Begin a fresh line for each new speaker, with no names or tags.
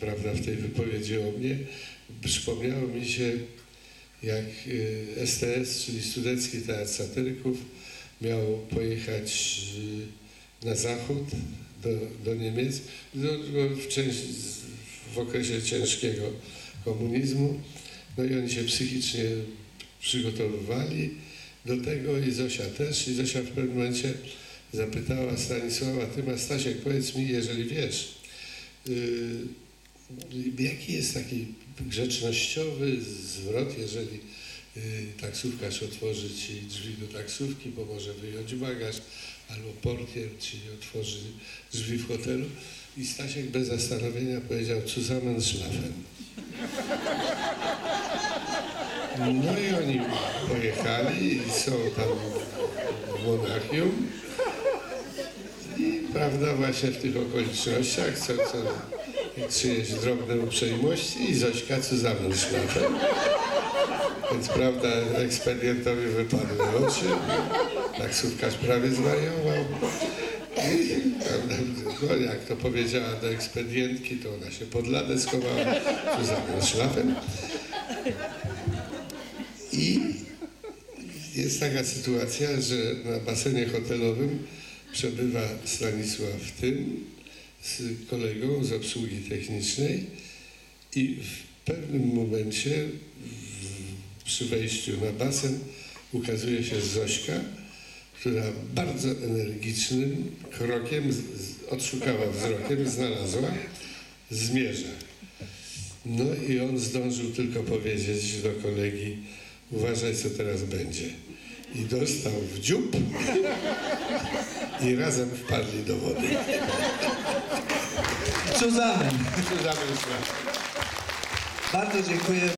prawda, w tej wypowiedzi o mnie, przypomniało mi się, jak y, STS, czyli Studencki Teatr Satyryków, miał pojechać y, na zachód, do, do Niemiec, do, do, w, części, w okresie ciężkiego komunizmu. No i oni się psychicznie przygotowywali do tego i Zosia też. I Zosia w pewnym momencie zapytała Stanisława, ty Stasiek, powiedz mi, jeżeli wiesz, jaki jest taki grzecznościowy zwrot, jeżeli yy, taksówkarz otworzy ci drzwi do taksówki, pomoże wyjąć bagaż, albo portier ci otworzy drzwi w hotelu. I Stasiek bez zastanowienia powiedział Zusammenschlafen. No i oni pojechali i są tam w Monachium. Prawda, właśnie w tych okolicznościach, co, co czyjeś drobne uprzejmości i Zośka Zusammenschlafen. Więc prawda, ekspedientowi wypadły oczy, taksówkarz prawie zwariował. I, no, jak to powiedziała do ekspedientki, to ona się pod ladę schowała, Zusammenschlafen. I jest taka sytuacja, że na basenie hotelowym przebywa Stanisław Tym z kolegą z obsługi technicznej i w pewnym momencie w, przy wejściu na basen ukazuje się Zośka, która bardzo energicznym krokiem z, z, odszukała wzrokiem, znalazła, zmierza. No i on zdążył tylko powiedzieć do kolegi, uważaj co teraz będzie. I dostał w dziób i razem wpadli do wody.
Zusammen.
Zusammen
Bardzo dziękuję.